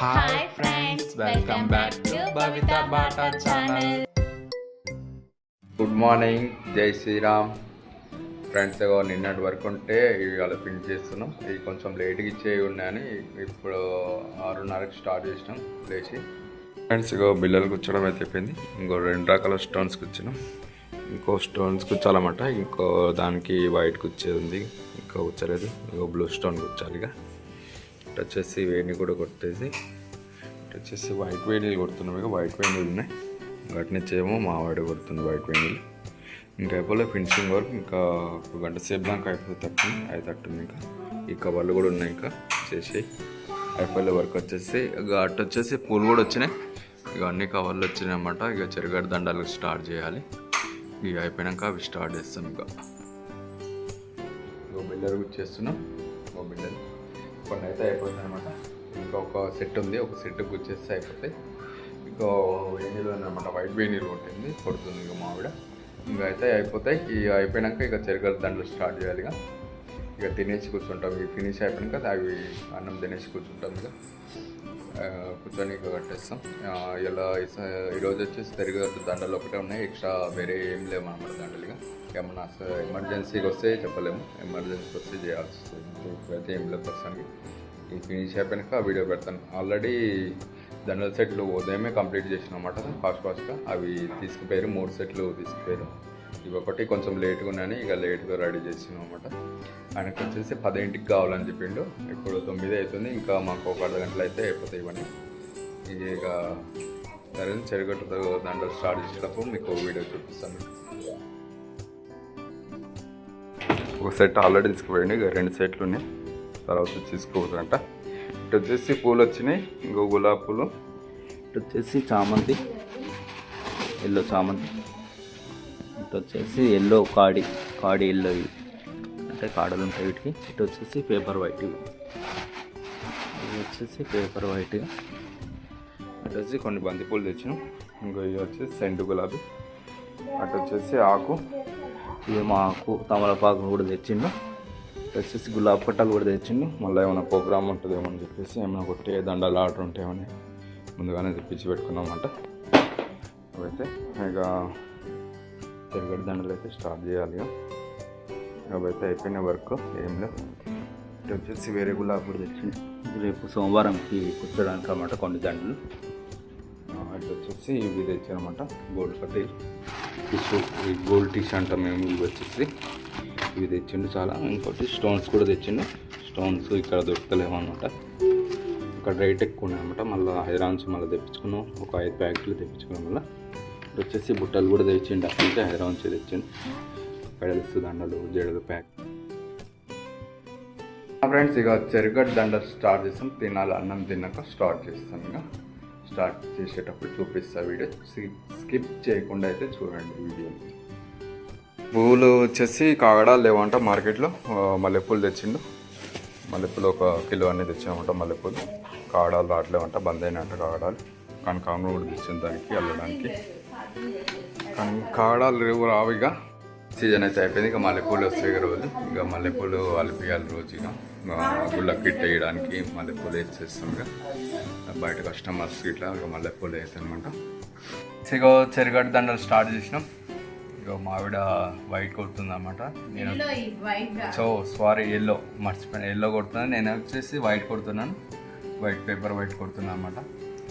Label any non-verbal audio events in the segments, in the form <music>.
Hi friends welcome back to Bhavitha Bata channel good morning జై Sriram friends ఏవో నిన్నటి వరకు ఉంటే ఇవాళ ప్రింట్ చేస్తున్నాం. ఇవి కొంచెం లేట్గా ఇచ్చేవి ఉన్నాయని ఇప్పుడు ఆరున్నరకి స్టార్ట్ చేసినాం. లేచి. ఫ్రెండ్స్ ఇగో బిల్లలు కూర్చోవడం అయితే అయిపోయింది. ఇంకో రెండు రకాల స్టోన్స్ కూర్చున్నాం ఇంకో స్టోన్స్ కూర్చోాలన్నమాట ఇంకో దానికి వైట్ కూర్చేది ఉంది. ఇంకో కూర్చోలేదు. ఇంకో బ్లూ స్టోన్ కూర్చోాలి టచ్ ఇటు వచ్చేసి వేడిని కూడా కొట్టేసి టచ్ వచ్చేసి వైట్ వేడిలు కొడుతున్నాం ఇక. వైట్ వేడిలు ఉన్నాయి. గట్నిచ్చేమో మావాడి కొడుతుంది వైట్ వేడిలు ఇంకా అయిపోలే ఫినిషింగ్ వర్క్. ఇంకా ఒక గంట సేపు దాకా అయిపోతే తట్టింది అయి తట్టుంది ఇంకా. ఈ కవర్లు కూడా ఉన్నాయి ఇంకా. చేసి అయిపోలే వర్క్ వచ్చేసి. ఇక అటు వచ్చేసి పూలు కూడా వచ్చినాయి. ఇక అన్ని కవర్లు వచ్చినాయి అన్నమాట. ఇక చెరుగడ్డ దండాలు స్టార్ట్ చేయాలి. ఇక అయిపోయాక అవి స్టార్ట్ చేస్తాం ఇక. ఇంకో బిల్లర్ గుచ్చేస్తున్నాం. ఇంకో బిల్డర్. కొన్ని అయితే అయిపోతుంది అనమాట ఇంకొక సెట్ ఉంది ఒక సెట్ గుచ్చేస్తే అయిపోతాయి. ఇంకో వేణీలు అనమాట వైట్ వేణీలు ఉంటుంది కొడుతుంది ఇక మావిడ. ఇంకా అయితే అయిపోతాయి. ఇక అయిపోయాక ఇక చెరగల దండలు స్టార్ట్ చేయాలి ఇక. ఇక తినేసి కూర్చుంటాం. ఇవి ఫినిష్ అయిపోయినాక అవి అన్నం తినేసి కూర్చుంటాం ఇక. కూర్చొని ఇక కట్టేస్తాం. ఇలా ఈరోజు వచ్చేసి తిరిగి దండలు ఒకటే ఉన్నాయి. ఎక్స్ట్రా వేరే ఏం లేవు అనమాట దండలు ఇక. ఏమన్నా ఎమర్జెన్సీకి వస్తే చెప్పలేము. ఎమర్జెన్సీకి వస్తే చేయాల్సి వస్తుంది. ఇప్పుడైతే ఏం లేవు ప్రస్తుతానికి. ఈ ఫినిష్ అయిపోయాక వీడియో పెడతాను. ఆల్రెడీ దండల సెట్లు ఉదయమే కంప్లీట్ చేసిన అనమాట ఫాస్ట్ ఫాస్ట్గా. అవి తీసుకుపోయారు. మూడు సెట్లు తీసుకుపోయారు. ఇవి ఒకటి కొంచెం లేట్గా ఉన్నాయని ఇక లేట్గా రెడీ చేసినాం అనమాట ఆయనకు వచ్చేసి పదింటికి కావాలని చెప్పిండు. ఇప్పుడు తొమ్మిది అవుతుంది. ఇంకా మాకు ఒక అర్ధ గంటలు అయితే అయిపోతాయి ఇవన్నీ. ఇక సరే చెరుగట్టు దాంట్లో స్టార్ట్ చేసేటప్పుడు మీకు వీడియో చూపిస్తాను. ఒక సెట్ ఆల్రెడీ తీసుకుపోయింది ఇక రెండు సెట్లు ఉన్నాయి. తర్వాత తీసుకోవద్దంట ఇటు వచ్చేసి పూలు వచ్చినాయి. ఇంకో గులాబీ పూలు. ఇటు వచ్చేసి చామంతి. ఎల్లో చామంతి. ఇటు వచ్చేసి ఎల్లో కాడి కాడి ఎల్లో ఇవి అంటే కాడలు ఉంటాయి వీటికి. ఇటు వచ్చేసి పేపర్ వైట్ ఇవి ఇవి వచ్చేసి పేపర్ వైట్ ఇటు వచ్చి కొన్ని బంతిపూలు తెచ్చినాం. ఇంకో ఇవి వచ్చేసి సెంటు గులాబీ. అటు వచ్చేసి ఆకు. ఇదే మా ఆకు తమలపాకు కూడా తెచ్చిండు. వచ్చేసి గులాబీ పట్టాలు కూడా తెచ్చిండు. మళ్ళీ ఏమైనా ప్రోగ్రామ్ ఉంటుందేమో అని చెప్పేసి ఏమైనా కొట్టే దండాలు ఆర్డర్ ఉంటాయేమని ముందుగానే తెప్పించి పెట్టుకున్నాం అన్నమాట అవైతే ఇక తిరగడి దండలు అయితే స్టార్ట్ చేయాలి అవైతే అయిపోయిన వర్క్ ఏం లేవు. ఇటు వచ్చేసి వేరే గులాబీ కూడా తెచ్చిండు రేపు సోమవారంకి కూర్చోడానికి అన్నమాట కొన్ని దండలు. ఇటు వచ్చేసి ఇవి తెచ్చానమాట గోల్డ్ కట్టి టిష్యూ ఈ గోల్డ్ టిష్ అంటాం మేము ఇవి వచ్చేసి ఇవి తెచ్చిండు చాలా. ఇంకోటి స్టోన్స్ కూడా తెచ్చిండు. స్టోన్స్ ఇక్కడ దొరుకుతలేము అనమాట ఇక్కడ రేట్ ఎక్కువ ఉన్నాయి అనమాట మళ్ళీ హైదరాబాద్ నుంచి మళ్ళీ తెప్పించుకున్నాం. ఒక ఐదు ప్యాకెట్లు తెప్పించుకున్నాం మళ్ళీ. వచ్చేసి బుట్టలు కూడా తెచ్చిండు. అక్కడి నుంచి హైదరాబాద్ నుంచి తెచ్చిండు. పెడల్స్ దండలు జడలు ప్యాక్. ఫ్రెండ్స్ ఇక చెరుగడ్డ దండ స్టార్ట్ చేస్తాం. తినాలి అన్నం తిన్నాక స్టార్ట్ చేస్తాం ఇక స్టార్ట్ చేసేటప్పుడు చూపిస్తా వీడియో. స్కిప్ చేయకుండా అయితే చూడండి వీడియో. పువ్వులు వచ్చేసి కాగడాలు లేవంట మార్కెట్లో. మల్లెపూలు తెచ్చిండు. మల్లెపూలు ఒక కిలో అన్ని తెచ్చామంట మల్లెపూలు. కాగడాలు రావట్లేవంట బంద్ అయినట్ట కాగడాలు. కనకాంబరం కూడా తెచ్చింది దానికి వెళ్ళడానికి కానీ కాగడాలు రేవు రావు ఇక. సీజన్ అయితే అయిపోయింది. ఇక మల్లెపూలు వస్తాయి రోజు. ఇక మల్లెపూలు అలిపియాలి రోజు ఇక. ఆ, గుళ్ళకి కిట్ వేయడానికి మల్లెపూలు వేసేస్తాం ఇక. బయట కస్టమర్స్ ఇట్లా ఇక మల్లెపూలు వేస్తాయి అనమాట ఇక చెరుగడ్డ దండలు స్టార్ట్ చేసినాం. ఇక మావిడ వైట్ కొడుతుంది అనమాట నేను సో సారీ ఎల్లో మర్చిపోయిన. ఎల్లో కొడుతున్నాను నేను వచ్చేసి వైట్ కొడుతున్నాను. వైట్ పేపర్ వైట్ కొడుతున్నాను అనమాట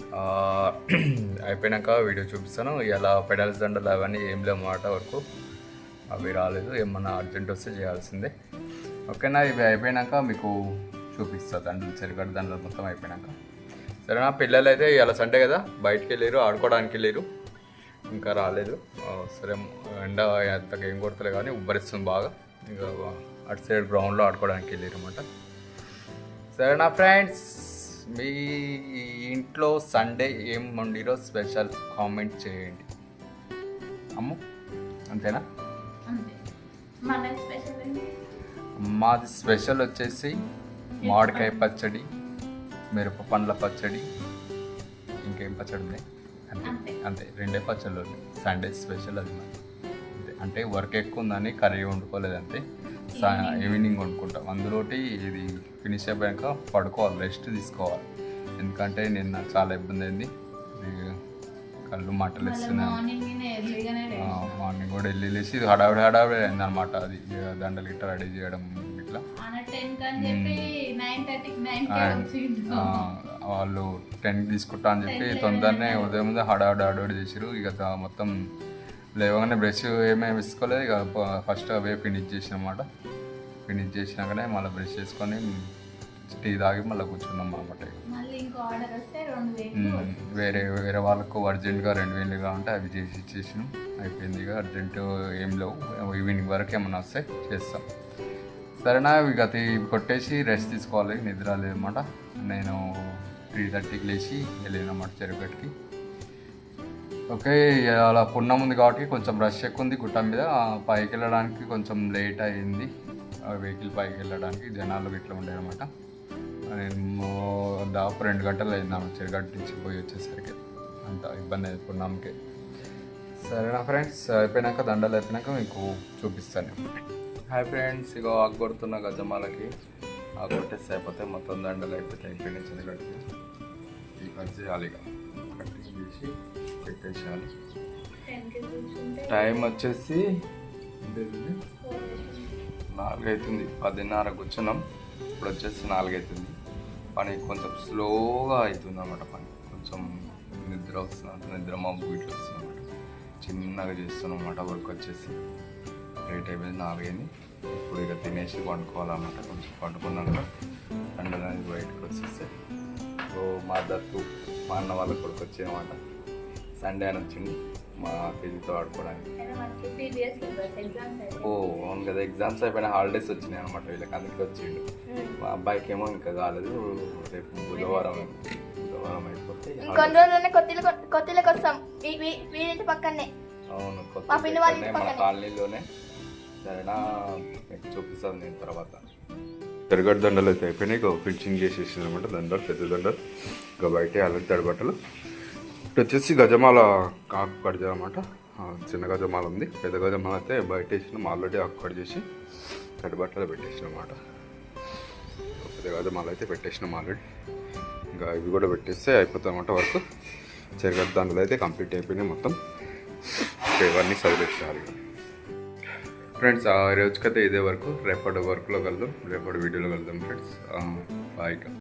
<clears throat> అయిపోయినాక వీడియో చూపిస్తాను. ఇలా పెడల్స్ దండలు అవన్నీ ఏం లేవు మాట వరకు. అవి రాలేదు. ఏమన్నా అర్జెంట్ వస్తే చేయాల్సిందే. ఓకేనా? ఇవి అయిపోయినాక మీకు చూపిస్తా దండలు చెరుగడ్డ దండలు మొత్తం అయిపోయినాక. సరేనా? పిల్లలు అయితే ఇలా సండే కదా. బయటికి వెళ్ళారు ఆడుకోవడానికి వెళ్ళారు. ఇంకా రాలేదు. సరే ఎండ అంతగా ఏం కొడతలే కానీ ఉబ్బరిస్తుంది బాగా. ఇంకా అటు సైడ్ గ్రౌండ్లో ఆడుకోవడానికి వెళ్ళారు అనమాట సరేనా ఫ్రెండ్స్? మీ ఇంట్లో సండే ఏం వండిరో స్పెషల్ కామెంట్ చేయండి. అమ్ము అంతేనా? మాది స్పెషల్ వచ్చేసి మామిడికాయ పచ్చడి. మిరప పండ్ల పచ్చడి ఇంకేం పచ్చడి ఉంది అంతే అంతే. రెండే పచ్చళ్ళు ఉన్నాయి. సండే స్పెషల్ అది అంటే వర్క్ ఎక్కువ ఉందని కర్రీ వండుకోలేదు అంతే. ఈవినింగ్ వండుకుంటాం అందులోటి ఇది ఫినిష్ అయిపోయాక పడుకోవాలి రెస్ట్ తీసుకోవాలి. ఎందుకంటే నిన్న చాలా ఇబ్బంది అయింది. కళ్ళు మంటలు ఇస్తున్నాయి మార్నింగ్ కూడా వెళ్ళి లేచి హడావిడి హడావిడి అయింది అనమాట అది ఇక దండలు ఇట్లా రెడీ చేయడం ఇట్లా. టెన్ వాళ్ళు టెన్కి తీసుకుంటా అని చెప్పి తొందరనే ఉదయం ముందు హడావిడి హడావిడి చేసిరు ఇక మొత్తం లేవగానే బ్రష్ ఏమేమి వేసుకోలేదు. ఇక ఫస్ట్ అవే ఫినిష్ చేసిన అనమాట ఫినిష్ చేసినాకనే మళ్ళీ బ్రష్ చేసుకొని టీ తాగి మళ్ళీ కూర్చున్నాం అనమాట వేలు. వేరే వేరే వాళ్ళకు అర్జెంటుగా రెండు వేలుగా ఉంటే అవి చేసి ఇచ్చేసినాం. అయిపోయింది ఇక అర్జెంట్ ఏం లేవు. ఈవినింగ్ వరకు ఏమన్నా వస్తే చేస్తాం. సరేనా ఇక అది కొట్టేసి రెస్ట్ తీసుకోవాలి. నిద్ర లేదన్నమాట. నేను త్రీ థర్టీకి లేచి వెళ్ళినమాట చెరుగట్టుకి ఓకే అలా పున్నం ఉంది కాబట్టి కొంచెం రష్ ఎక్కువ ఉంది గుట్ట మీద. పైకి వెళ్ళడానికి కొంచెం లేట్ అయింది వెహికల్ పైకి వెళ్ళడానికి జనాలు ఇట్లా ఉండేదన్నమాట అనమాట నేను దాపు రెండు గంటలు అయిందాము చెరుగట్టు నుంచి పోయి వచ్చేసరికి. అంత ఇబ్బంది అయింది పున్నంకి. సరేనా ఫ్రెండ్స్ అయిపోయినాక దండలు అయిపోయినాక మీకు చూపిస్తాను. హాయ్ ఫ్రెండ్స్ ఇక ఆకు కొడుతున్న గజమాలకి. ఆకు కొట్టేసి అయిపోతే మొత్తం దండలు అయిపోతే అయిపోయినాయి చెరుగట్టుకి ఇది చేయాలి ఇక. కూర్చుంటే టైం వచ్చేసి ఎంతైంది? నాలుగు అవుతుంది పదిన్నర కూర్చున్నాం. ఇప్పుడు వచ్చేసి నాలుగు అవుతుంది పని కొంచెం స్లోగా అవుతుంది అన్నమాట పని. కొంచెం నిద్ర వస్తుంది నిద్ర మబ్బు ఇట్లా వస్తుంది చిన్నగా చేస్తున్నాం అన్నమాట వర్క్ వచ్చేసి. లేట్ అయిపోయింది నాలుగైంది. ఇప్పుడు ఇక తినేసి పండుకోవాలన్నమాట. కొంచెం పండుకున్నాక అనేది బయటకు వచ్చేస్తే ఓ మా దత్తు మా అన్న వాళ్ళ కొడుకు వచ్చేయమాట సండే అని వచ్చింది. మా పేజీతో ఆడుకోవడానికి. ఓ అవును కదా. ఎగ్జామ్స్ అయిపోయిన హాలిడేస్ వచ్చినాయి అనమాట వీళ్ళకి అందుకే వచ్చిండు. మా అబ్బాయికి ఏమో ఇంకా కాలేదు. రేపు బుధవారం బుధవారం అయిపోతే ఇంకొన్ని రోజుల్లోనే కొత్తిల్లు కొత్తిల్లుకి వస్తాం వీ- వీ- వీడింటి పక్కనే. అవును కొత్త మన. కాలనీలోనే. సరేనా మీకు చూపిస్తాను నేను తర్వాత. తిరగడ్డ దండలు అయితే అయిపోయినాయి. ఇక ఫినిషింగ్ చేసేసింది అనమాట దండలు పెద్ద దండలు. ఇక బయట అలాంటి తడబట్టలు. ఇక్కడ వచ్చేసి గజమాల ఆకు కట్ చేయమాట చిన్న గజమాల ఉంది. పెద్ద గజమాల అయితే బయట వేసినాం ఆల్రెడీ ఆకు కట్ చేసి తడిబట్టలు బట్టలు పెట్టేసినమాట పెద్ద గజమాల అయితే పెట్టేసినాం ఆల్రెడీ ఇంకా ఇవి కూడా పెట్టేస్తే అయిపోతుంది అనమాట వర్క్. చెరగడ్డ దాంట్లో అయితే కంప్లీట్ అయిపోయినాయి మొత్తం. ఇవన్నీ చదివేసేయాలి ఫ్రెండ్స్ ఆ రోజుకైతే ఇదే వరకు. రేపటి వర్క్లో కలుద్దాం. రేపటి వీడియోలో కలుద్దాం ఫ్రెండ్స్. బాయ్